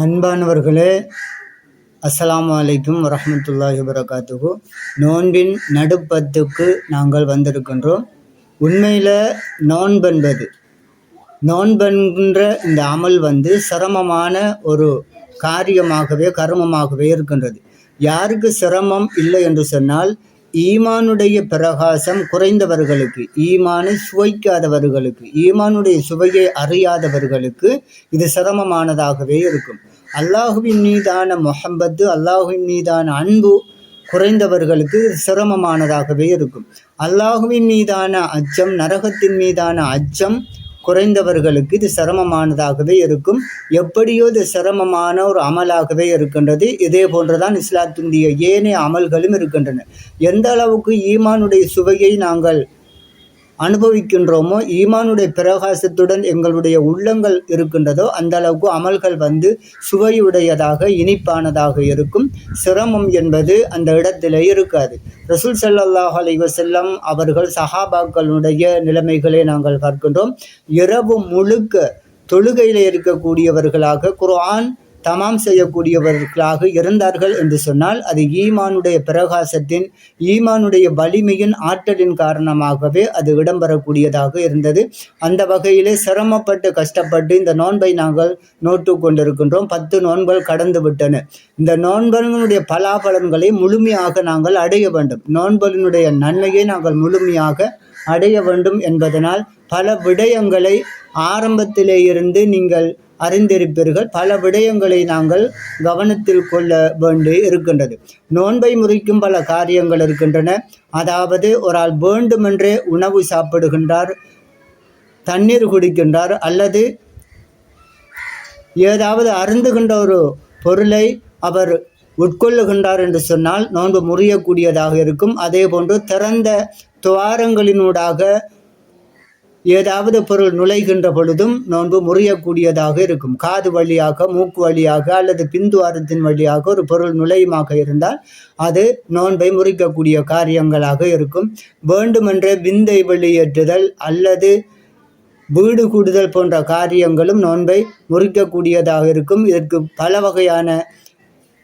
அன்பானவர்களே அஸ்லாம் அலைக்கும் வரமத்துல்லாஹி வரகாத்துகு நோன்பின் நடுப்பத்துக்கு நாங்கள் வந்திருக்கின்றோம். உண்மையில் நோன்பென்பது நோன்பென்கின்ற இந்த அமல் வந்து சிரமமான ஒரு காரியமாகவே கர்மமாகவே இருக்கின்றது. யாருக்கு சிரமம் இல்லை என்று சொன்னால் ஈமானுடைய பிரகாசம் குறைந்தவர்களுக்கு ஈமானை சுவைக்காதவர்களுக்கு ஈமானுடைய சுவையை அறியாதவர்களுக்கு இது சிரமமானதாகவே இருக்கும். அல்லாஹுவின் மீதான முஹப்பத்து அல்லாஹுவின் மீதான அன்பு குறைந்தவர்களுக்கு சிரமமானதாகவே இருக்கும். அல்லாஹுவின் மீதான அச்சம் நரகத்தின் மீதான அச்சம் குறைந்தவர்களுக்கு இது சிரமமானதாகவே இருக்கும். எப்படியோ இது சிரமமான ஒரு அமலாகவே இருக்கின்றது. இதே போன்றுதான் இஸ்லாத்தினுடைய ஏனைய அமல்களும் இருக்கின்றன. எந்த அளவுக்கு ஈமானுடைய சுவையை நாங்கள் அனுபவிக்கின்றோமோ ஈமானுடைய பிரகாசத்துடன் எங்களுடைய உள்ளங்கள் இருக்கின்றதோ அந்த அளவுக்கு அமல்கள் வந்து சுவையுடையதாக இனிப்பானதாக இருக்கும். சிரமம் என்பது அந்த இடத்திலே இருக்காது. ரசூல் ஸல்லல்லாஹு அலைஹி அவர்கள் சஹாபாக்களுடைய நிலைமைகளை நாங்கள் பார்க்கின்றோம். இரவு முழுக்க தொழுகையில் இருக்கக்கூடியவர்களாக குர்ஆன் தமாம் செய்யக்கூடியவர்களாக இருந்தார்கள் என்று சொன்னால் அது ஈமானுடைய பிரகாசத்தின் ஈமானுடைய வலிமையின் ஆற்றலின் காரணமாகவே அது இடம்பெறக்கூடியதாக இருந்தது. அந்த வகையிலே சிரமப்பட்டு கஷ்டப்பட்டு இந்த நோன்பை நாங்கள் நோட்டு கொண்டிருக்கின்றோம். பத்து நோன்புகள் கடந்து விட்டன. இந்த நோன்பலினுடைய பலாபலன்களை முழுமையாக நாங்கள் அடைய வேண்டும். நோன்பலினுடைய நன்மையை நாங்கள் முழுமையாக அடைய வேண்டும் என்பதனால் பல விடயங்களை ஆரம்பத்திலே இருந்து நீங்கள் அறிந்திருப்பீர்கள். பல விடயங்களை நாங்கள் கவனத்தில் கொள்ள வேண்டி இருக்கின்றது. நோன்பை முறிக்கும் பல காரியங்கள் இருக்கின்றன. அதாவது ஒரு ஆள் வேண்டுமென்றே உணவு சாப்பிடுகின்றார் தண்ணீர் குடிக்கின்றார் அல்லது ஏதாவது அருந்துகின்ற ஒரு பொருளை அவர் உட்கொள்ளுகின்றார் என்று சொன்னால் நோன்பு முறியக்கூடியதாக இருக்கும். அதே போன்று திறந்த துவாரங்களினூடாக ஏதாவது பொருள் நுழைகின்ற பொழுதும் நோன்பு முறியக்கூடியதாக இருக்கும். காது வழியாக மூக்கு வழியாக அல்லது பிந்துவாரத்தின் வழியாக ஒரு பொருள் நுழையுமாக இருந்தால் அது நோன்பை முறிக்கக்கூடிய காரியங்களாக இருக்கும். வேண்டுமென்றே விந்தை வெளியேற்றுதல் அல்லது வீடு கூடுதல் போன்ற காரியங்களும் நோன்பை முறிக்கக்கூடியதாக இருக்கும். இதற்கு பல வகையான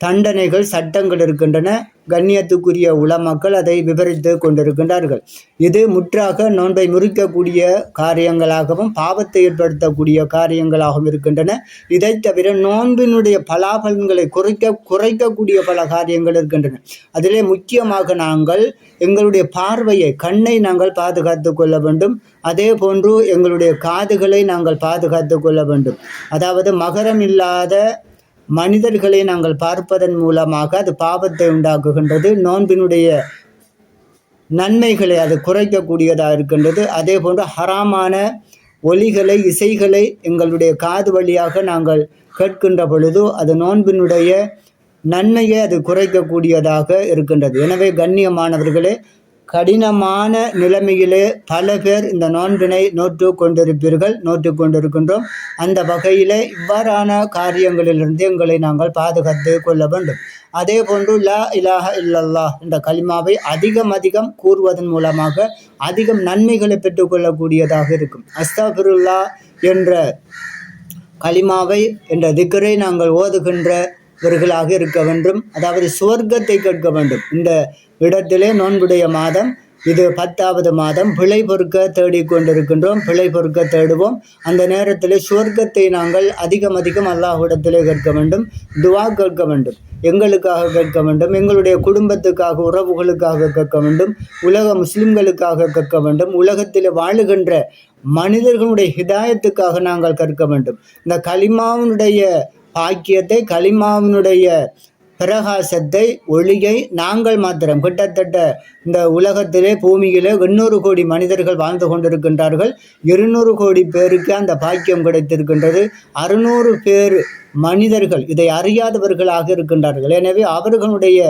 தண்டனைகள் சட்டங்கள் இருக்கின்றன. கண்ணியத்துக்குரிய உளமக்கள் அதை விவரித்து கொண்டிருக்கின்றார்கள். இது முற்றாக நோன்பை முறிக்கக்கூடிய காரியங்களாகவும் பாவத்தை ஏற்படுத்தக்கூடிய காரியங்களாகவும் இருக்கின்றன. இதை தவிர நோன்பினுடைய பலாபலன்களை குறைக்க குறைக்கக்கூடிய பல காரியங்கள் இருக்கின்றன. அதிலே முக்கியமாக நாங்கள் எங்களுடைய பார்வையை கண்ணை நாங்கள் பாதுகாத்து கொள்ள வேண்டும். அதே போன்று எங்களுடைய காதுகளை நாங்கள் பாதுகாத்து கொள்ள வேண்டும். அதாவது மகரம் இல்லாத மனிதர்களை நாங்கள் பார்ப்பதன் மூலமாக அது பாவத்தை உண்டாக்குகின்றது. நோன்பினுடைய நன்மைகளை அது குறைக்கக்கூடியதாக இருக்கின்றது. அதே போன்று ஹராமான ஒலிகளை இசைகளை எங்களுடைய காது வழியாக நாங்கள் கேட்கின்ற பொழுது அது நோன்பினுடைய நன்மையை அது குறைக்கக்கூடியதாக இருக்கின்றது. எனவே கண்ணியமானவர்களே கடினமான நிலைமையிலே பல பேர் இந்த நோன்பினை நோட்டு கொண்டிருப்பீர்கள் நோட்டு கொண்டிருக்கின்றோம். அந்த வகையிலே இவ்வாறான காரியங்களிலிருந்து எங்களை நாங்கள் பாதுகாத்து கொள்ள வேண்டும். அதே போன்று லா இலாஹ இல்லல்லா என்ற கலிமாவை அதிகம் அதிகம் கூறுவதன் மூலமாக அதிகம் நன்மைகளை பெற்றுக்கொள்ளக்கூடியதாக இருக்கும். அஸ்தாபிருல்லா என்ற கலிமாவை என்ற திக்கரை நாங்கள் ஓதுகின்ற இவர்களாக இருக்க வேண்டும். அதாவது சுவர்க்கத்தை கேட்க வேண்டும். இந்த இடத்திலே நோன்புடைய மாதம் இது பத்தாவது மாதம். பிழை பொறுக்க தேடிக்கொண்டிருக்கின்றோம் பிழை பொறுக்க தேடுவோம். அந்த நேரத்தில் சுவர்க்கத்தை நாங்கள் அதிகம் அதிகம் அல்லாஹ்விடத்திலே கேட்க வேண்டும். துவா கேட்க வேண்டும். எங்களுக்காக கேட்க வேண்டும். எங்களுடைய குடும்பத்துக்காக உறவுகளுக்காக கேட்க வேண்டும். உலக முஸ்லிம்களுக்காக கேட்க வேண்டும். உலகத்தில் வாழுகின்ற மனிதர்களுடைய ஹிதாயத்துக்காக நாங்கள் கற்க வேண்டும். இந்த களிமாவினுடைய பாக்கியத்தை கலிமாவினுடைய பிரகாசத்தை ஒளியை நாங்கள் மாத்திரம். கிட்டத்தட்ட இந்த உலகத்திலே பூமியிலே எண்ணூறு கோடி மனிதர்கள் வாழ்ந்து கொண்டிருக்கின்றார்கள். இருநூறு கோடி பேருக்கு அந்த பாக்கியம் கிடைத்திருக்கின்றது. அறுநூறு பேர் மனிதர்கள் இதை அறியாதவர்களாக இருக்கின்றார்கள். எனவே அவர்களுடைய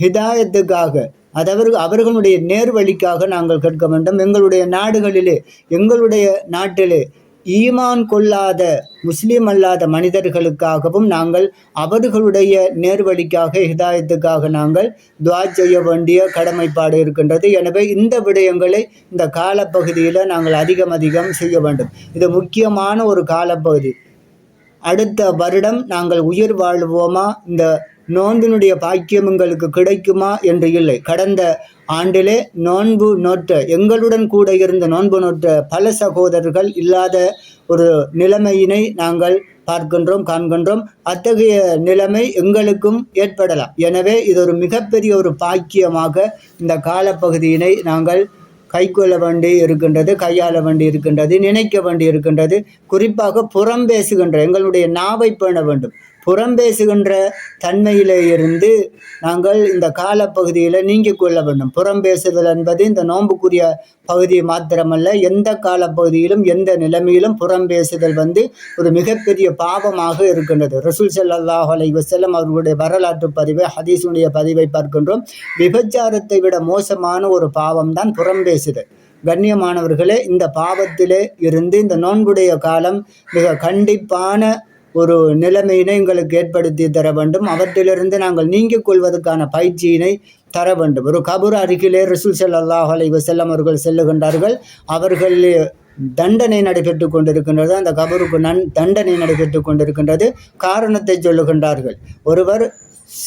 ஹிதாயத்துக்காக அதவர் அவர்களுடைய நேர்வழிக்காக நாங்கள் கேட்க வேண்டும். எங்களுடைய நாடுகளிலே எங்களுடைய நாட்டிலே ஈமான் கொள்ளாத முஸ்லீம் அல்லாத மனிதர்களுக்காகவும் நாங்கள் அவர்களுடைய நேர்வழிக்காக ஹிதாயத்துக்காக நாங்கள் துவா செய்ய வேண்டிய கடமைப்பாடு இருக்கின்றது. எனவே இந்த விடயங்களை இந்த காலப்பகுதியில் நாங்கள் அதிகம் அதிகம் செய்ய வேண்டும். இது முக்கியமான ஒரு காலப்பகுதி. அடுத்த வருடம் நாங்கள் உயிர் வாழ்வோமா? இந்த நோன்பினுடைய பாக்கியம் எங்களுக்கு கிடைக்குமா என்று இல்லை. கடந்த ஆண்டிலே நோன்பு நோற்ற எங்களுடன் கூட இருந்த நோன்பு நோற்ற பல சகோதரர்கள் இல்லாத ஒரு நிலைமையினை நாங்கள் பார்க்கின்றோம் காண்கின்றோம். அத்தகைய நிலைமை எங்களுக்கும் ஏற்படலாம். எனவே இது ஒரு மிகப்பெரிய ஒரு பாக்கியமாக இந்த காலப்பகுதியினை நாங்கள் கைக்கொள்ள வேண்டி இருக்கின்றது கையாள வேண்டி இருக்கின்றது நினைக்க வேண்டி இருக்கின்றது. குறிப்பாக புறம் பேசுகின்ற எங்களுடைய நாவை பேண வேண்டும். புறம் பேசுகின்ற தன்மையிலே இருந்து நாங்கள் இந்த காலப்பகுதியில் நீங்கிக் கொள்ள வேண்டும். புறம் பேசுதல் என்பது இந்த நோன்புக்குரிய பகுதி மாத்திரமல்ல எந்த காலப்பகுதியிலும் எந்த நிலைமையிலும் புறம் பேசுதல் வந்து ஒரு மிகப்பெரிய பாவமாக இருக்கின்றது. ரசூல் ஸல்லல்லாஹு அலை வஸல்லம் அவர்களுடைய வரலாற்று பதிவை ஹதீஸுடைய பதிவை பார்க்கின்றோம். விபச்சாரத்தை விட மோசமான ஒரு பாவம் தான் புறம் பேசுதல் கண்ணியமானவர்களே இந்த பாவத்திலே இருந்து இந்த நோன்புடைய காலம் மிக கண்டிப்பான ஒரு நிலைமையினை எங்களுக்கு ஏற்படுத்தி தர வேண்டும். அவற்றிலிருந்து நாங்கள் நீங்கிக் கொள்வதற்கான பயிற்சியினை தர வேண்டும். ஒரு கபூர் அருகிலே ரிசுல் செல்லாஹ் அலைஹி அவர்கள் செல்லுகின்றார்கள். அவர்கள் தண்டனை நடைபெற்று கொண்டிருக்கின்றது. அந்த கபருக்கு நன் தண்டனை நடைபெற்று கொண்டிருக்கின்றது. காரணத்தை சொல்லுகின்றார்கள். ஒருவர்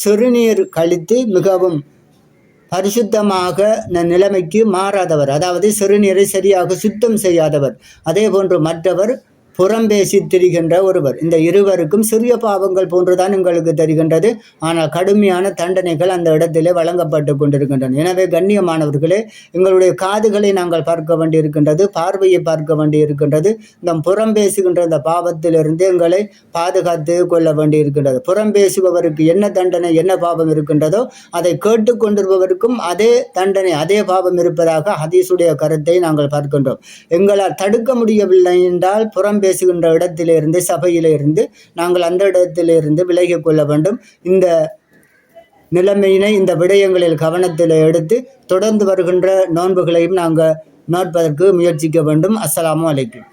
சிறுநீர் கழித்து மிகவும் பரிசுத்தமாக நிலைமைக்கு மாறாதவர். அதாவது சிறுநீரை சரியாக சுத்தம் செய்யாதவர். அதே போன்று மற்றவர் புறம் பேசி திரிகின்ற ஒருவர். இந்த இருவருக்கும் சிறிய பாவங்கள் போன்றுதான் உங்களுக்கு தெரிகின்றது. ஆனால் கடுமையான தண்டனைகள் அந்த இடத்திலே வழங்கப்பட்டு கொண்டிருக்கின்றன. எனவே கண்ணியமானவர்களே எங்களுடைய காதுகளை நாங்கள் பார்க்க வேண்டியிருக்கின்றது பார்வையை பார்க்க வேண்டியிருக்கின்றது. இந்த புறம் பேசுகின்ற இந்த பாவத்திலிருந்து எங்களை பாதுகாத்து கொள்ள வேண்டியிருக்கின்றது. புறம் பேசுபவருக்கு என்ன தண்டனை என்ன பாவம் இருக்கின்றதோ அதை கேட்டுக்கொண்டிருப்பவருக்கும் அதே தண்டனை அதே பாவம் இருப்பதாக ஹதீஸுடைய கருத்தை நாங்கள் பார்க்கின்றோம். எங்களால் தடுக்க முடியவில்லை என்றால் புறம் பேசுகின்ற இடத்திலிருந்து சபையிலிருந்து நாங்கள் அந்த இடத்திலிருந்து விலகிக் கொள்ள வேண்டும். இந்த நிலைமையினை இந்த விடயங்களில் கவனத்தில் எடுத்து தொடர்ந்து வருகின்ற நோன்புகளையும் நாங்கள் நோட்பதற்கு முயற்சிக்க வேண்டும். அஸ்லாம் வலைக்கும்